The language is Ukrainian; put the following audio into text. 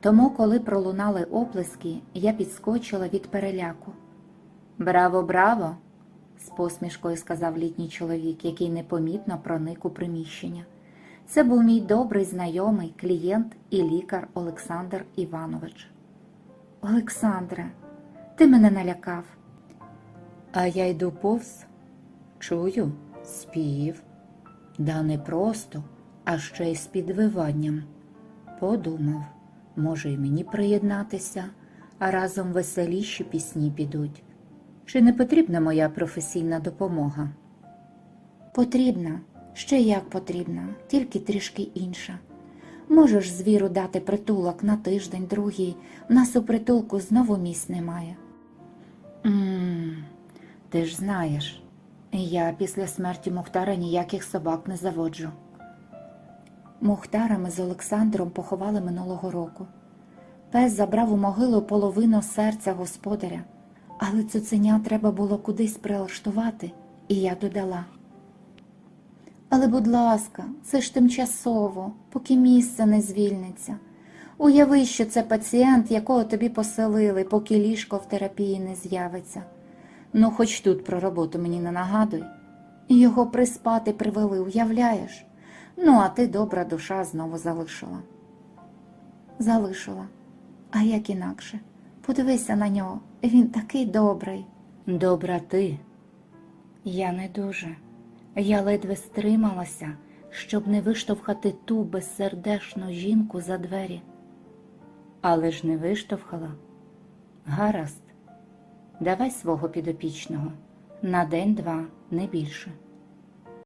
Тому, коли пролунали оплески, я підскочила від переляку. Браво, браво! з посмішкою сказав літній чоловік, який непомітно проник у приміщення. Це був мій добрий знайомий, клієнт і лікар Олександр Іванович. Олександре, ти мене налякав. А я йду повз, чую, спів. Да не просто, а ще й з підвиванням. Подумав, може, й мені приєднатися, а разом веселіші пісні підуть. Чи не потрібна моя професійна допомога? Потрібна, ще як потрібна, тільки трішки інша. Можеш звіру дати притулок на тиждень, другий, в нас у притулку знову місць немає. Ммм, ти ж знаєш, я після смерті Мухтара ніяких собак не заводжу. Мухтара ми з Олександром поховали минулого року. Пес забрав у могилу половину серця господаря, але цуценя треба було кудись прилаштувати, і я додала. Але, будь ласка, це ж тимчасово, поки місце не звільниться. Уяви, що це пацієнт, якого тобі поселили, поки ліжко в терапії не з'явиться. Ну, хоч тут про роботу мені не нагадуй. Його приспати привели, уявляєш? Ну, а ти, добра душа, знову залишила. Залишила. А як інакше? Подивися на нього, він такий добрий. Добра ти. Я не дуже. Я ледве стрималася, щоб не виштовхати ту безсердешну жінку за двері. Але ж не виштовхала. Гаразд, давай свого підопічного на день-два, не більше.